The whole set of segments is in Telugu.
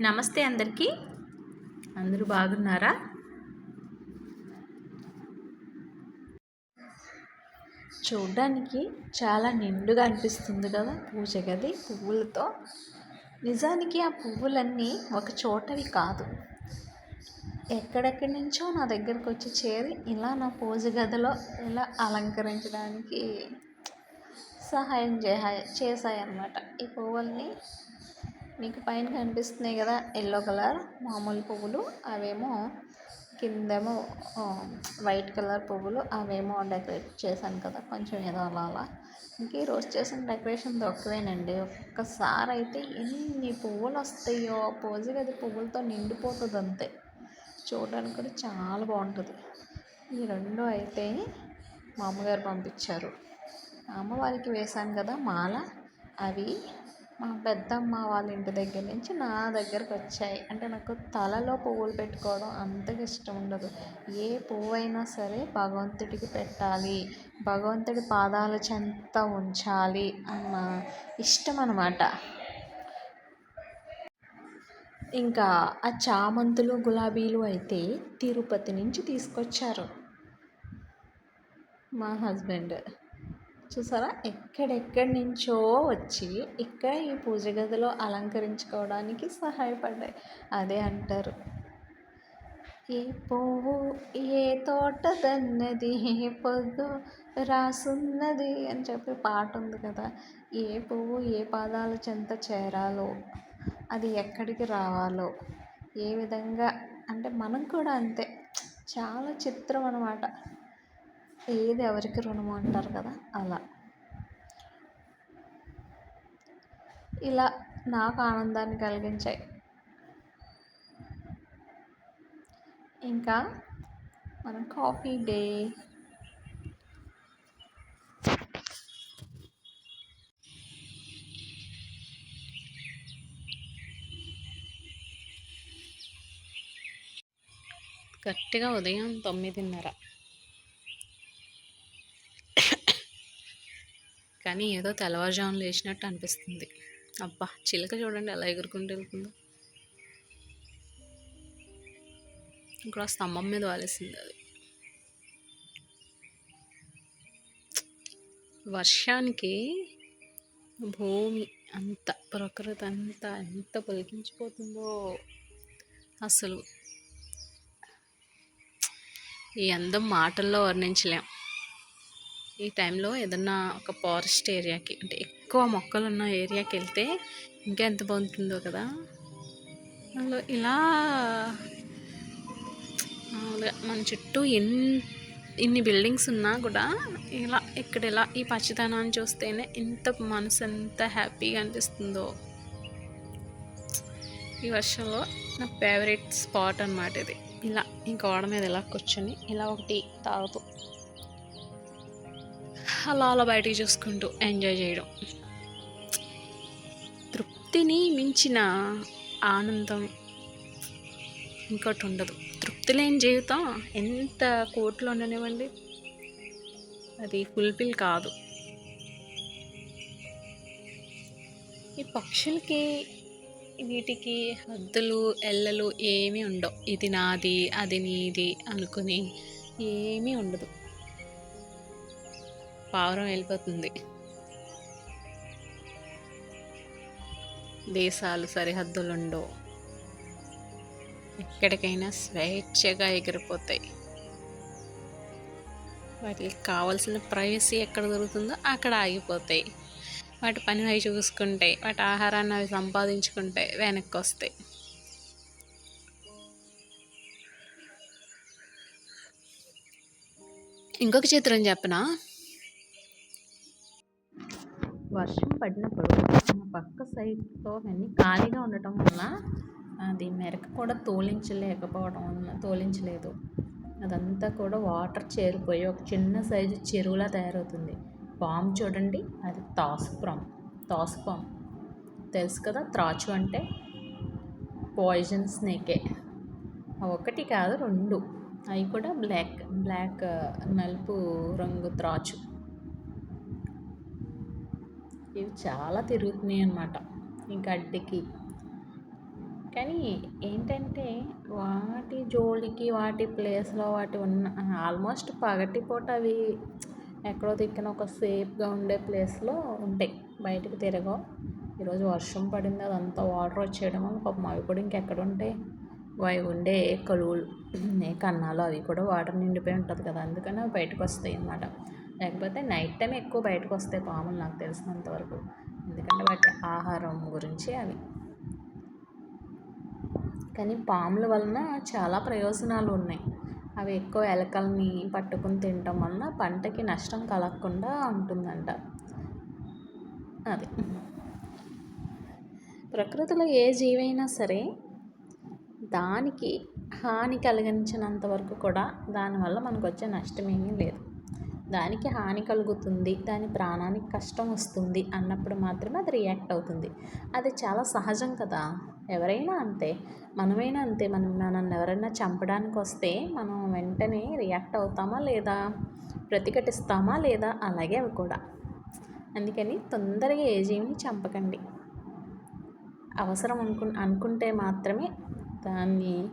నమస్తే అందరికీ. అందరూ బాగున్నారా? చూడ్డానికి చాలా నిండుగా అనిపిస్తుంది కదా పూజ గది పువ్వులతో. నిజానికి ఆ పువ్వులన్నీ ఒక చోటవి కాదు. ఎక్కడెక్కడి నుంచో నా దగ్గరకు వచ్చి చేరి ఇలా నా పూజ గదిలో ఇలా అలంకరించడానికి సహాయం చేసాయి అన్నమాట ఈ పువ్వుల్ని మీకు పైన కనిపిస్తున్నాయి కదా ఎల్లో కలర్ మామూలు పువ్వులు. అవేమో కిందేమో వైట్ కలర్ పువ్వులు. అవేమో డెకరేట్ చేశాను కదా కొంచెం ఏదో అలా అలా. ఇంక రోజు చేసిన డెకరేషన్ తక్కువేనండి ఒక్కసారి అయితే ఎన్ని పువ్వులు వస్తాయో పూజ గది పువ్వులతో నిండిపోతుంది అంతే. చూడడానికి కూడా చాలా బాగుంటుంది. ఈ రెండు అయితే మా అమ్మగారు పంపించారు అమ్మవారికి వేశాను కదా మాల. అవి మా పెద్దమ్మ వాళ్ళ ఇంటి దగ్గర నుంచి నా దగ్గరకు వచ్చాయి. అంటే నాకు తలలో పువ్వులు పెట్టుకోవడం అంతగా ఇష్టం ఉండదు. ఏ పువ్వు అయినా సరే భగవంతుడికి పెట్టాలి. భగవంతుడి పాదాల చెంత ఉంచాలి అన్న ఇష్టం అనమాట ఇంకా ఆ చామంతులు గులాబీలు అయితే తిరుపతి నుంచి తీసుకొచ్చారు. మా హస్బెండ్. చూసారా? ఎక్కడెక్కడి నుంచో వచ్చి ఇక్కడ ఈ పూజ గదిలో అలంకరించుకోవడానికి సహాయపడ్డాయి. అదే అంటారు. ఏ పువ్వు ఏ తోటదన్నది ఏ పొద్దు రాసున్నది అని చెప్పి పాట ఉంది కదా. ఏ పువ్వు ఏ పాదాల చెంత చేరాలో అది ఎక్కడికి రావాలో ఏ విధంగా అంటే మనం కూడా అంతే. చాలా చిత్రం అనమాట ఏది ఎవరికి రుణము అంటారు కదా? అలా. ఇలా నాకు ఆనందాన్ని కలిగించాయి. ఇంకా మన కాఫీ డే. గట్టిగా ఉదయం తొమ్మిదిన్నర. కానీ ఏదో తెల్లవారుజామున లేచినట్టు అనిపిస్తుంది. అబ్బా చిలక చూడండి ఎలా ఎగురుకుంటూ వెళ్తుందో. ఇక్కడ స్తంభం మీద వాలేసింది అది. వర్షానికి భూమి అంత ప్రకృతి అంతా ఎంత పొలికించిపోతుందో అసలు. ఈ అందం మాటల్లో వర్ణించలేం. ఈ టైంలో ఏదన్నా ఒక ఫారెస్ట్ ఏరియాకి అంటే ఎక్కువ మొక్కలు ఉన్న ఏరియాకి వెళ్తే ఇంకా ఎంత బాగుంటుందో కదా. అందులో ఇలా మన చుట్టూ ఎన్ని ఇన్ని బిల్డింగ్స్ ఉన్నా కూడా ఇలా ఇక్కడ ఇలా ఈ పచ్చదనాన్ని చూస్తేనే ఎంత మనసు ఎంత హ్యాపీగా అనిపిస్తుందో. ఈ వర్షంలో నా ఫేవరెట్ స్పాట్ అనమాట ఇది. ఇలా ఈ గోడ మీద ఇలా కూర్చొని ఇలా ఒకటి తాగుతూ అలా అలా బయటికి చూసుకుంటూ ఎంజాయ్ చేయడం. తృప్తిని మించిన ఆనందం ఇంకోటి ఉండదు తృప్తి లేని జీవితం ఎంత కోట్లో ఉండనివ్వండి. అది ఫుల్ఫిల్ కాదు. ఈ పక్షులకి వీటికి హద్దులు ఎల్లలు ఏమీ ఉండవు. ఇది నాది అది నీది అనుకుని ఏమీ ఉండదు. పావురం వెళ్ళిపోతుంది. దేశాలు సరిహద్దులు ఉండవు ఎక్కడికైనా స్వేచ్ఛగా ఎగిరిపోతాయి. వాటికి కావాల్సిన ప్రైవసీ ఎక్కడ దొరుకుతుందో అక్కడ ఆగిపోతాయి. వాటి పని అవి చూసుకుంటాయి. వాటి ఆహారాన్ని అవి సంపాదించుకుంటాయి. వెనక్కి వస్తాయి ఇంకొక చిత్రం చెప్పనా? వర్షం పడినప్పుడు మా పక్క సైడ్తో అన్నీ ఖాళీగా ఉండటం వల్ల అది మెరక కూడా తోలించలేకపోవడం వల్ల తోలించలేదు. అదంతా కూడా వాటర్ చేరిపోయి ఒక చిన్న సైజు చెరువులా తయారవుతుంది. పాము చూడండి అది తాసుపాము తాసుపాము తెలుసు కదా త్రాచు అంటే పాయిజన్ స్నేకే. ఒకటి కాదు రెండు. అవి కూడా బ్లాక్ బ్లాక్ నలుపు రంగు త్రాచు. ఇవి చాలా తిరుగుతున్నాయి అన్నమాట. ఇంకా గడ్డికి కానీ ఏంటంటే వాటి జోలికి వాటి ప్లేస్లో వాటి ఉన్న ఆల్మోస్ట్ పగటిపూట అవి ఎక్కడో దిక్కున ఒక సేఫ్గా ఉండే ప్లేస్లో ఉంటాయి. బయటకు తిరగవు. ఈరోజు వర్షం పడింది అదంతా వాటర్ వచ్చేయడం వల్ల పాపం అవి కూడా ఇంకెక్కడ ఉంటాయి? అవి ఉండే కలువులు ఏ కన్నాలు అవి కూడా వాటర్ నిండిపోయి ఉంటుంది కదా. అందుకని అవి బయటకు వస్తాయి అన్నమాట. లేకపోతే నైట్ టైం ఎక్కువ బయటకు వస్తాయి పాములు నాకు తెలిసినంత వరకు. ఎందుకంటే వాటి ఆహారం గురించి అవి. కానీ పాముల వలన చాలా ప్రయోజనాలు ఉన్నాయి. అవి ఎక్కువ ఎలకల్ని పట్టుకుని తినటం వలన పంటకి నష్టం కలగకుండా ఉంటుందంట. అది. ప్రకృతిలో ఏ జీవైనా సరే దానికి హాని కలిగించినంత వరకు కూడా దానివల్ల మనకు వచ్చే నష్టం ఏమీ లేదు. దానికి హాని కలుగుతుంది దాని ప్రాణానికి కష్టం వస్తుంది అన్నప్పుడు మాత్రమే అది రియాక్ట్ అవుతుంది. అది చాలా సహజం కదా. ఎవరైనా అంతే. మనమైనా అంతే. మనం మనల్ని ఎవరైనా చంపడానికి వస్తే మనం వెంటనే రియాక్ట్ అవుతామా లేదా? ప్రతిఘటిస్తామా లేదా? అలాగే అవి కూడా. అందుకని తొందరగా ఏ జీవిని చంపకండి. అవసరం అనుకు అనుకుంటే మాత్రమే దాన్ని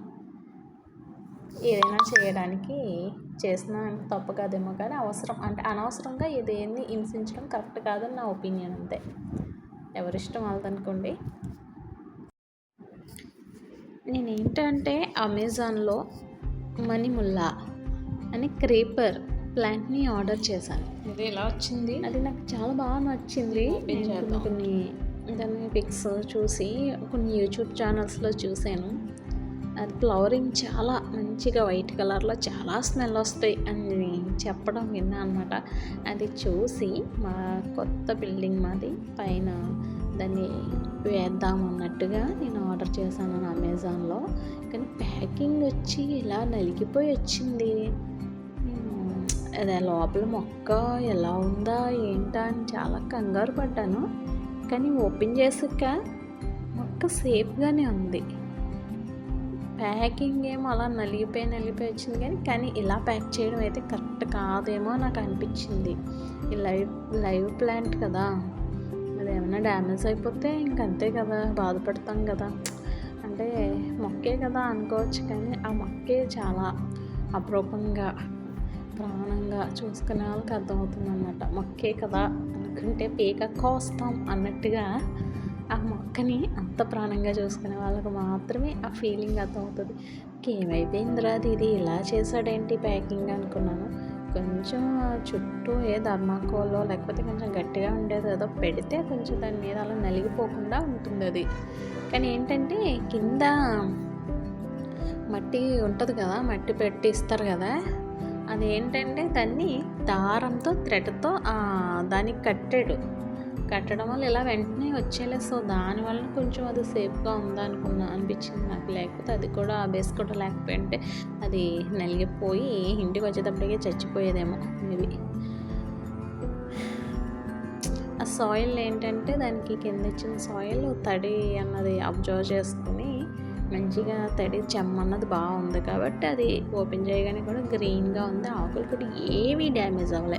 ఏదైనా చేయడానికి చేసిన తప్పు కాదేమో కానీ అవసరం. అంటే అనవసరంగా దేన్ని హింసించడం కరెక్ట్ కాదని నా ఒపీనియన్ అంతే. ఎవరిష్టం వాళ్ళదనుకోండి. నేను ఏంటంటే అమెజాన్లో మణిముల్లా అని క్రీపర్ ప్లాంట్ని ఆర్డర్ చేశాను. ఇది ఎలా వచ్చింది? అది నాకు చాలా బాగా నచ్చింది. కొన్ని దాని పిక్స్ చూసి కొన్ని యూట్యూబ్ ఛానల్స్లో చూశాను. ఫ్లవరింగ్ చాలా మంచిగా వైట్ కలర్లో చాలా స్మెల్ వస్తాయి అని చెప్పడం విన్నా అనమాట అది చూసి మా కొత్త బిల్డింగ్ మాది పైన దాన్ని వేద్దాం అన్నట్టుగా నేను ఆర్డర్ చేశాను అమెజాన్లో. కానీ ప్యాకింగ్ వచ్చి ఇలా నలిగిపోయి వచ్చింది. అదే లోపల మొక్క ఎలా ఉందా ఏంటా అని చాలా కంగారు పడ్డాను. కానీ ఓపెన్ చేసాక మొక్క సేఫ్గానే ఉంది. ప్యాకింగ్ ఏమో అలా నలిగిపోయి నలిగిపోయి వచ్చింది కానీ కానీ ఇలా ప్యాక్ చేయడం అయితే కరెక్ట్ కాదేమో నాకు అనిపించింది. ఈ లైవ్ లైవ్ ప్లాంట్ కదా. అది ఏమైనా డ్యామేజ్ అయిపోతే ఇంకంతే కదా బాధపడతాం కదా. అంటే మొక్కే కదా అనుకోవచ్చు కానీ ఆ మొక్కే చాలా అపరూపంగా ప్రాణంగా చూసుకునే వాళ్ళకి అర్థమవుతుంది అనమాట మొక్కే కదా అనుకుంటే పీక కోస్తాం అన్నట్టుగా ఆ మొక్కని అంత ప్రాణంగా చూసుకునే వాళ్ళకు మాత్రమే ఆ ఫీలింగ్ అర్థమవుతుంది. ఏమైపోయిందిరా అది ఇది ఇలా చేశాడేంటి ప్యాకింగ్ అనుకున్నాను. కొంచెం చుట్టూ ఏ ధర్మాకోలో లేకపోతే కొంచెం గట్టిగా ఉండేది ఏదో పెడితే కొంచెం దాని మీద అలా నలిగిపోకుండా ఉంటుంది అది. కానీ ఏంటంటే కింద మట్టి ఉంటుంది కదా మట్టి పెట్టి ఇస్తారు కదా అది ఏంటంటే దాన్ని దారంతో త్రెటతో దానికి కట్టాడు. కట్టడం వల్ల ఇలా వెంటనే వచ్చేలే సో దానివల్ల కొంచెం అది సేఫ్గా ఉందనుకున్నా అనిపించింది నాకు. లేకపోతే అది కూడా ఆ బేస్ కూడా లేకపోయింటే అది నలిగిపోయి ఇంటికి వచ్చేటప్పటికే చచ్చిపోయేదేమో మేబీ. ఆ సాయిల్ ఏంటంటే దానికి కింద ఇచ్చిన సాయిల్ తడి అన్నది అబ్జర్వ్ చేస్తూ మంచిగా తడి చెమ్మ అన్నది బాగుంది కాబట్టి అది ఓపెన్ చేయగానే కూడా గ్రీన్గా ఉంది. ఆకులు కూడా ఏమీ డ్యామేజ్ అవ్వలే.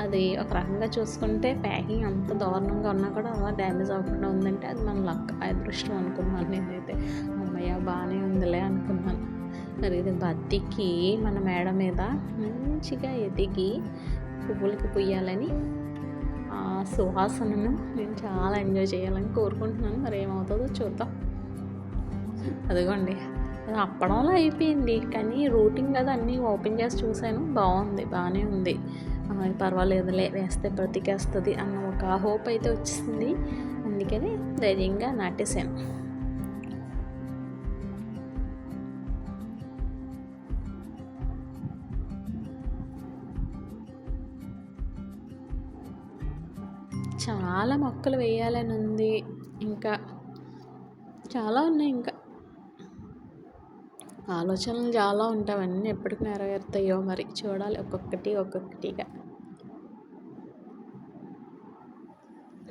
అది ఒక రకంగా చూసుకుంటే ప్యాకింగ్ అంత దారుణంగా ఉన్నా కూడా అలా డ్యామేజ్ అవ్వకుండా ఉందంటే అది మన లక్ అదృష్టం అనుకున్నాను నేనైతే. అమ్మయ్య బాగానే ఉందిలే అనుకున్నాను. మరి ఇది బతికి మన మేడ మీద మంచిగా ఎదిగి పువ్వులకి పుయ్యాలని ఆ సువాసనను నేను చాలా ఎంజాయ్ చేయాలని కోరుకుంటున్నాను. మరి ఏమవుతుందో చూద్దాం. అదిగోండి. అప్పడంలో అయిపోయింది. కానీ రూటింగ్ అది అన్నీ ఓపెన్ చేసి చూశాను. బాగుంది బాగానే ఉంది. పర్వాలేదులే వేస్తే బ్రతికేస్తుంది అన్న ఒక హోప్ అయితే వచ్చింది. అందుకని ధైర్యంగా నాటేశాను. చాలా మొక్కలు వేయాలని ఉంది. ఇంకా చాలా ఉన్నాయి ఇంకా. ఆలోచనలు చాలా ఉంటాయి. అవన్నీ ఎప్పటికి నెరవేరుతాయో మరి చూడాలి ఒక్కొక్కటి ఒక్కొక్కటిగా.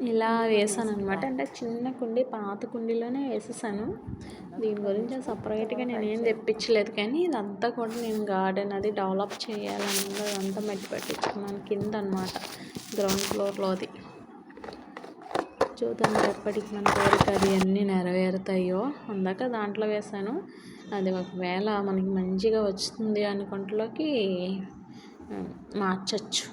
ఇలా వేసాను అనమాట అంటే చిన్న కుండీ పాత కుండీలోనే వేసేసాను. దీని గురించి సపరేట్గా నేను ఏం తెప్పించలేదు. కానీ ఇదంతా కూడా నేను గార్డెన్ అది డెవలప్ చేయాలని అదంతా మెట్టి పెట్టించుకున్నాను కింద అనమాట గ్రౌండ్ ఫ్లోర్లోది చూద్దాం ఎప్పటికి మన కోరిక అది అన్నీ నెరవేరుతాయో. అందాక దాంట్లో వేసాను. అది ఒకవేళ మనకి మంచిగా వస్తుంది అనుకుంటలోకి మార్చచ్చు.